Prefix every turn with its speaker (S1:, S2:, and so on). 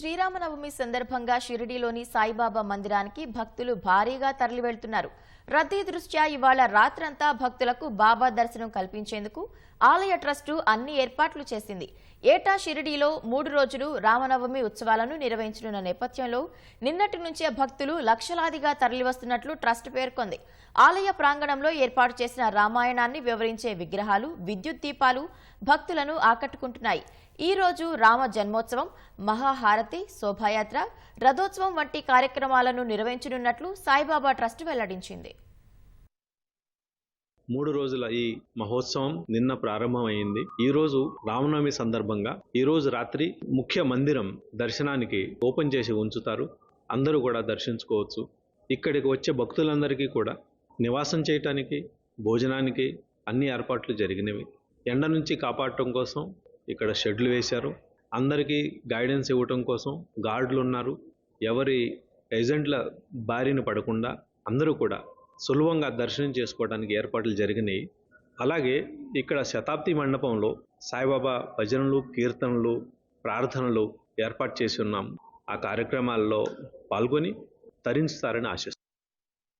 S1: శ్రీరామనవమి సందర్భంగా షిరిడీలోని సాయిబాబా మందిరానికి భక్తులు భారీగా తరలివెళ్తున్నారు. రద్దీ దృష్ట్యా ఇవాళ రాత్రంతా భక్తులకు బాబా దర్శనం కల్పించేందుకు ఆలయ ట్రస్టు అన్ని ఏర్పాట్లు చేసింది. ఏటా షిరిడీలో మూడు రోజులు రామనవమి ఉత్సవాలను నిర్వహించనున్న నేపథ్యంలో నిన్నటి నుంచే భక్తులు లక్షలాదిగా తరలివస్తున్నట్లు ట్రస్ట్ పేర్కొంది. ఆలయ ప్రాంగణంలో ఏర్పాటు చేసిన రామాయణాన్ని వివరించే విగ్రహాలు విద్యుత్ దీపాలు భక్తులను ఆకట్టుకుంటున్నాయి. ఈరోజు రామ జన్మోత్సవం మహాహారతి శోభాయాత్ర రథోత్సవం వంటి కార్యక్రమాలను నిర్వహించనున్నట్లు సాయిబాబా ట్రస్ట్ వెల్లడించింది.
S2: మూడు రోజుల ఈ మహోత్సవం నిన్న ప్రారంభమైంది. ఈ రోజు రామనవమి సందర్భంగా ఈ రోజు రాత్రి ముఖ్య మందిరం దర్శనానికి ఓపెన్ చేసి ఉంచుతారు. అందరూ కూడా దర్శించుకోవచ్చు. ఇక్కడికి వచ్చే భక్తులందరికీ కూడా నివాసం చేయటానికి భోజనానికి అన్ని ఏర్పాట్లు జరిగినవి. ఎండ నుంచి కాపాడటం కోసం ఇక్కడ షెడ్లు వేశారు. అందరికీ గైడెన్స్ ఇవ్వటం కోసం గార్డులు ఉన్నారు ఎవరి ఏజెంట్ల బారిన పడకుండా అందరూ కూడా సులభంగా దర్శనం చేసుకోవడానికి ఏర్పాట్లు జరిగినాయి. అలాగే ఇక్కడ శతాబ్ది మండపంలో సాయిబాబా భజనలు కీర్తనలు ప్రార్థనలు ఏర్పాటు చేసి ఉన్నాం. ఆ కార్యక్రమాల్లో పాల్గొని తరించుతారని ఆశిస్తున్నాం.